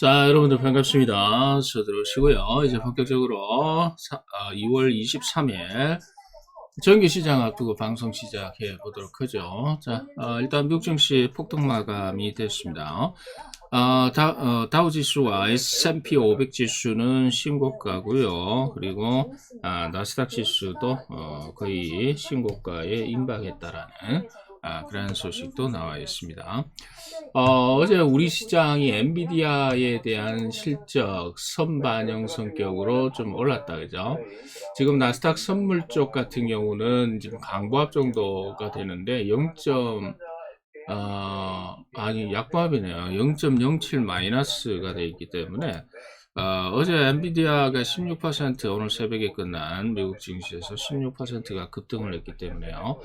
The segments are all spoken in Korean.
자, 여러분들 반갑습니다. 저 들어오시고요. 이제 본격적으로 사- 아, 2월 23일 정규 시장 앞두고 방송 시작해 보도록 하죠. 자, 어, 일단 미국 증시 폭등 마감이 됐습니다. 어, 다, 어, 다우 지수와 S&P 500 지수는 신고가고요. 그리고 아, 나스닥 지수도 어, 거의 신고가에 임박했다라는 아, 그런 소식도 나와 있습니다. 어, 어제 우리 시장이 엔비디아에 대한 실적 선반영 성격으로 좀 올랐다, 그죠? 지금 나스닥 선물 쪽 같은 경우는 지금 강보합 정도가 되는데 0. 어, 아니 약보합이네요. 0.07 마이너스가 되어 있기 때문에 어, 제 엔비디아가 16% 오늘 새벽에 끝난 미국 증시에서 16%가 급등을 했기 때문에요.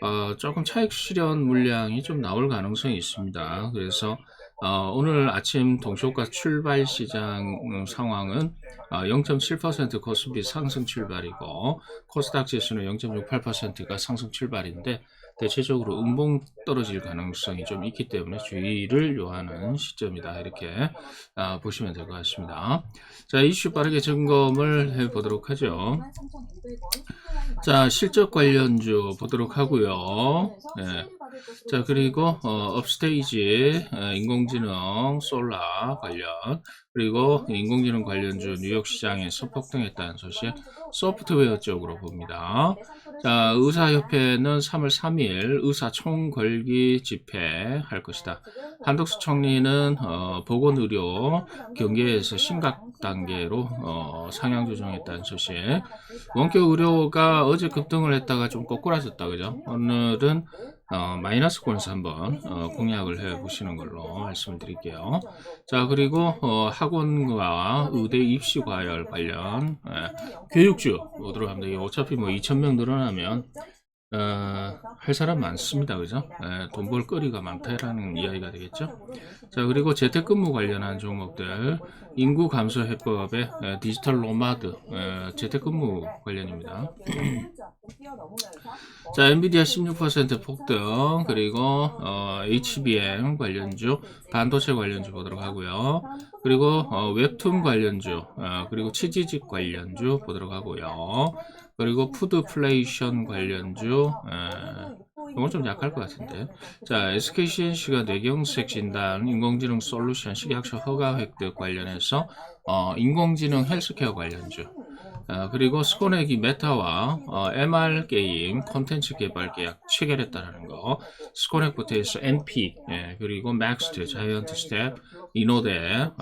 어, 조금 차익 실현 물량이 좀 나올 가능성이 있습니다. 그래서 어, 오늘 아침 동시호가 출발 시장 음, 상황은 어, 0.7% 코스피 상승 출발이고 코스닥 지수는 0.68%가 상승 출발인데 대체적으로 음봉 떨어질 가능성이 좀 있기 때문에 주의를 요하는 시점이다 이렇게 아, 보시면 될 것 같습니다. 자 이슈 빠르게 점검을 해 보도록 하죠. 자 실적 관련주 보도록 하고요. 네. 자 그리고 어, 업스테이지 어, 인공지능 솔라 관련 그리고 인공지능 관련주 뉴욕 시장에 서 폭등했다는 소식 소프트웨어 쪽으로 봅니다. 자 의사협회는 3월 3일 의사 총궐기 집회 할 것이다. 한덕수 총리는 어, 보건의료 경계에서 심각 단계로 어, 상향 조정했다는 소식. 원격 의료가 어제 급등을 했다가 좀 꼬꾸라졌다 그죠? 오늘은 어, 마이너스 권에서 한번 어, 공략을 해 보시는 걸로 말씀을 드릴게요. 자 그리고 어, 학원과 의대 입시 과열 관련 예, 교육주 보도록 합니다. 어차피 뭐 2,000명 늘어나면 어, 할 사람 많습니다. 그죠? 예, 돈벌 거리가 많다라는 이야기가 되겠죠? 자, 그리고 재택근무 관련한 종목들, 인구 감소 해법의 예, 디지털 노마드, 예, 재택근무 관련입니다. 자, 엔비디아 16% 폭등, 그리고 어, HBM 관련주, 반도체 관련주 보도록 하고요. 그리고 어, 웹툰 관련주, 어, 그리고 치즈직 관련주 보도록 하고요. 그리고 푸드플레이션 관련주, 에, 이건 좀 약할 것 같은데. 자, SKCNC가 뇌경색 진단, 인공지능 솔루션, 식약처 허가 획득 관련해서 어, 인공지능 헬스케어 관련주. 어, 그리고 스코넥이 메타와 어, MR 게임 콘텐츠 개발 계약 체결했다는 거. 스코넥부터 해서 NP, 예, 그리고 맥스트, 자이언트 스텝, 이노데,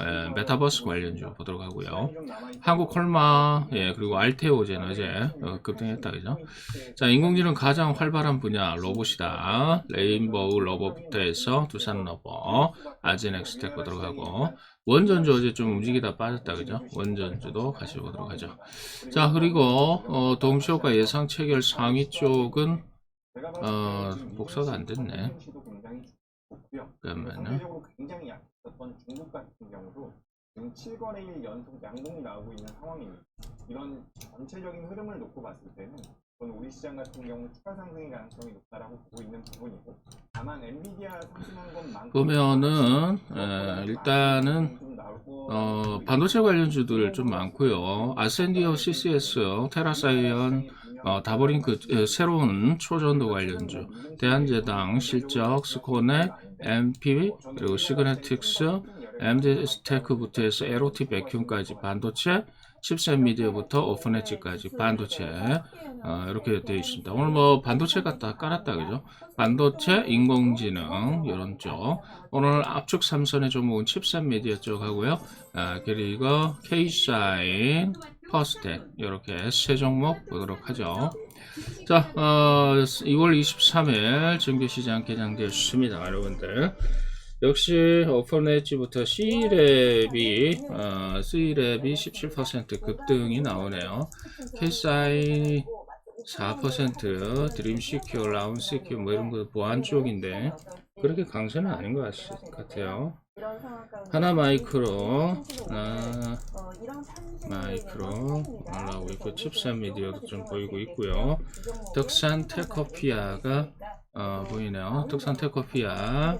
예, 메타버스 관련주 보도록 하고요. 한국 콜마, 예, 그리고 알테오제는 어제 어, 급등했다, 그죠? 자, 인공지능 가장 활발한 분야 로봇이다. 레인보우 로봇부터 해서 두산 로봇, 아즈넥스텍 보도록 하고, 원전주 어제 좀 움직이다 빠졌다, 그죠? 원전주도 같이 보도록 하죠. 자, 그리고, 어, 동시효과 예상 체결 상위 쪽은, 어, 복사가 안 됐네. 그러면은, 굉장히 약했던 중국 같은 경우도 지금 7거래 일 연속 양봉이 나오고 있는 상황입니다. 이런 전체적인 흐름을 놓고 봤을 때는 우리 시장 같은 경우 추가 상승의 가능성이 높다라고 보고 있는 부분이고 다만 엔비디아 상승한 것만큼 보면은, 에, 일단은, 어, 반도체 관련주들 좀 많고요. 아센디오 CCS, 테라사이언, 어, 다보링크 에, 새로운 초전도 관련주, 대한제당, 실적, 스코넥, MP, 그리고 시그네틱스, MD스테크부터 해서 에로티 백큐음까지 반도체, 칩셋 미디어부터 오픈엣지까지 반도체 어, 이렇게 되어 있습니다. 오늘 뭐 반도체 갖다 깔았다 그죠? 반도체, 인공지능 이런 쪽. 오늘 압축 삼선의 종목은 칩셋 미디어 쪽 하고요. 아, 그리고 K사인, 퍼스텍 이렇게 세 종목 보도록 하죠. 자, 어, 2월 23일 정규시장 개장되었습니다, 여러분들. 역시 오픈엣지부터 C랩이 어, C랩이 17% 급등이 나오네요. K사인 4% 드림 시큐어, 라운 시큐어 뭐 이런 거 보안 쪽인데 그렇게 강세는 아닌 것 같- 같아요. 하나 마이크로, 하나 마이크로. 올라오고 있고 칩셋 미디어도 좀 보이고 있고요. 덕산 테커피아가 어, 보이네요. 덕산 테커피아.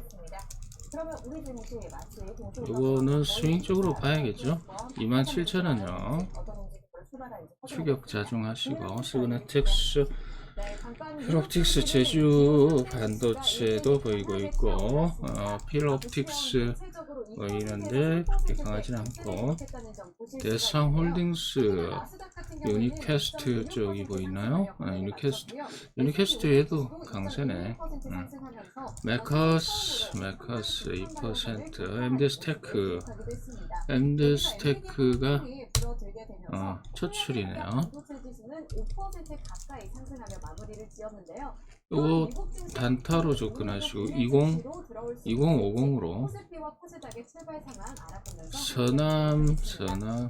이거는 스윙 쪽으로 봐야겠죠. 27,000원요. 어떤 움직임으로 출발할지 추격 자중하시고 네, 잠깐 필옵틱스 제주 반도체도 보이고 있고 어, 필옵틱스 보이는데 그렇게 강하진 않고 대상 홀딩스 유니캐스트 쪽이 보이나요? 아, 유니캐스트 유니캐스트에도 강세네. 음. 메커스 메커스 2% MD스테크. MD스테크가 어, 초출이네요. 지수는 5% 가까 이. 이거 단타로 접근하시고 20 2050으로 코스피와 코스닥의 출발 상황 알아보면서 서남 서남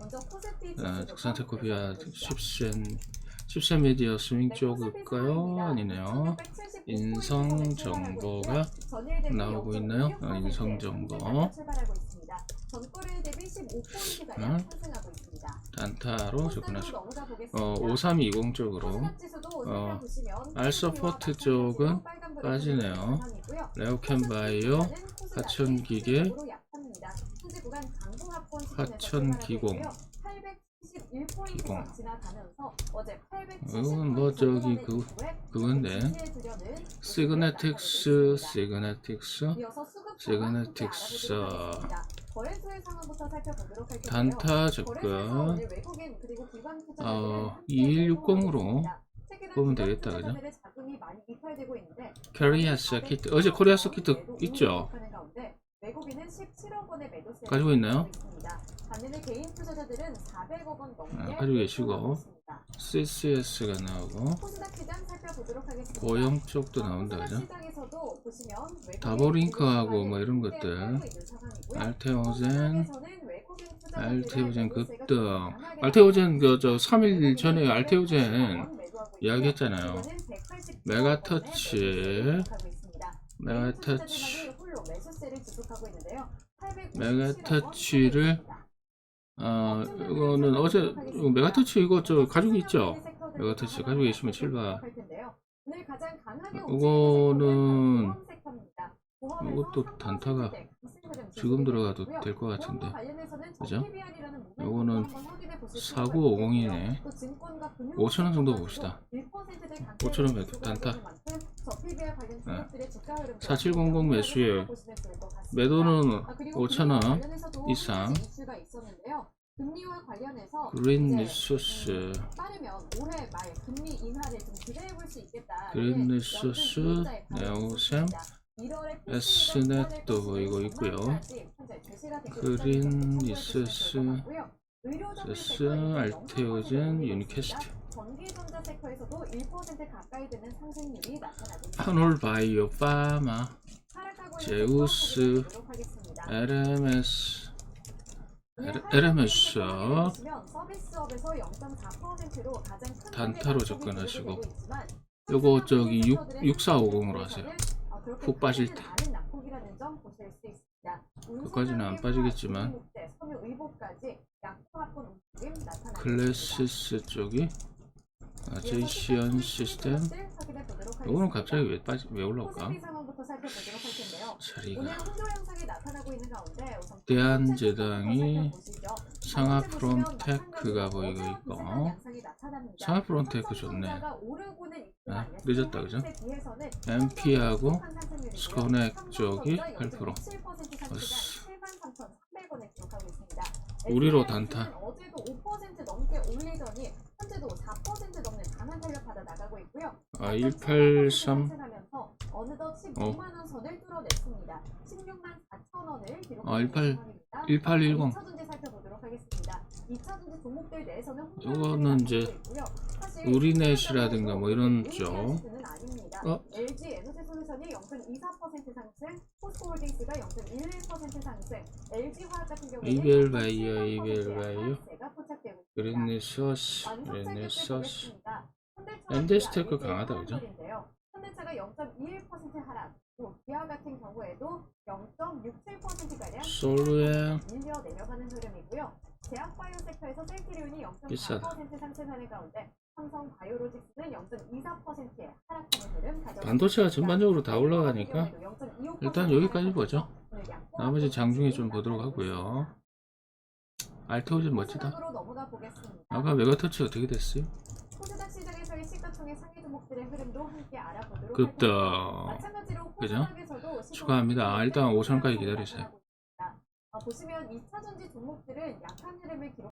특산테크비아 살펴보겠습니다. 10센 10센 미디어 스윙 네, 쪽일까요? 아니네요. 인성 정보가 나오고 있나요? 어, 인성 정보. 전 단타로 접근하시고 넘어가 어, 보겠습니다. 5320 쪽으로. 어, 알서포트 쪽은 빠지네요. 상황이고요. 레오캔 바이오 하천 기계, 하천 기공, 기공. 이건 뭐 저기 그 그건데. 시그네틱스 시그네틱스 시그네틱스 단타 접근 어 2160으로 보면 되겠다, 그죠? 코리아 서킷 어제 코리아 서킷 있죠? 외국인은 17억 원의 매도세 가지고 있나요? 반면에 개인 투자자들은 400억 원 넘게 아, 가지고 계시고. CCS가 나오고. 고용 쪽도 나온다 그죠? 다보링크하고 뭐 이런 것들. 알테오젠 알테오젠 급등 알테오젠 그저 3일 전에 알테오젠. 이야기했잖아요 이거는 180 메가터치. 메가터치 개인 투자자들만이 홀로 매수세를 지속하고 있는데요. 857억 메가터치를 어 이거는 어제 메가터치 이거 저 가지고 있죠? 메가터치 가지고 계시면 실바. 이거는 이것도 단타가 지금 들어가도 될 것 같은데. 그죠? 요거는 4950이네. 5천원 정도 봅시다. 5천원 매도 단타. 네. 4700 매수에 매도는 5천원 이상. 금리와 관련해서 그린 리소스. 그린 리소스. 네오셈 S넷도 보이고 있고요. 그린 리소스 세스 알테오젠 유니캐스트 전기전자 섹터에서도 1% 가까이 되는 상승률이 나타나고 있습니다. 파놀 바이오 파마 제우스. LMS LMS. 보시면 서비스업에서 0.4%로 가장 큰 단타로 접근하시고. 요거 저기 6, 투자자들은 6450으로 하세요 푹 빠질 때. 그까지는 안 빠지겠지만. 클래시스 쪽이 아, 제이시언 시스템 요거는 갑자기 왜 빠지 왜 올라올까? 자리가 대한제당이. 상하 프론테크가 보이고 있고. 상하 프론테크 좋네 아, 늦었다, 그죠? MP하고. 스코넥 쪽이 전자 8% 0.67% 어스. 상승한 73,300원에 기록하고 있습니다. 우리로 단타. 어제도 5% 넘게 올리더니 현재도 4% 넘는 강한 탄력받아 나가고 있고요. 아183 상승하면서 어느덧 16만 원 선을 뚫어냈습니다. 16만 4천 원을 기록하고 아, 18 있는 상황입니다. 1810 2차전지 살펴보도록 하겠습니다. 2차전지 종목들 내에서는 이거는 이제 우리넷이라든가 뭐 이런 쪽. 어? LG 에너지 솔루션이 0.24% 상승, 포스코홀딩스가 0.11% 상승, LG 화학 같은 경우에는 이벨 바이오, 0.73% 이벨 바이오. 그린리소스 완성차게 그린리소스 보겠습니다. 현대차 엔데스테크 강하다, 그죠? 현대차가 0.21% 하락, 또 기아 같은 경우에도 0.67%가량 솔루엠 밀려 내려가는 흐름이고요. 제약바이오 섹터에서 셀트리온이 비싸다. 0.4% 상승하는 가운데 삼성 바이오로직스는 0.24%의 하락하는 흐름 가져왔습니다. 반도체가 전반적으로 다 올라가니까 일단 여기까지 보죠. 나머지 장중에 좀 보도록 하고요. 알테오젠 멋지다. 아까 메가터치 어떻게 됐어요? 코스닥 시장에서의 시가총액 상위 종목들의 흐름도 함께 알아보도록 급등. 그죠? 시장 축하합니다. 일단 흐름이 5천까지 나타나고 기다리세요. 어, 보시면 2차 전지 종목들은 약한 흐름을 기록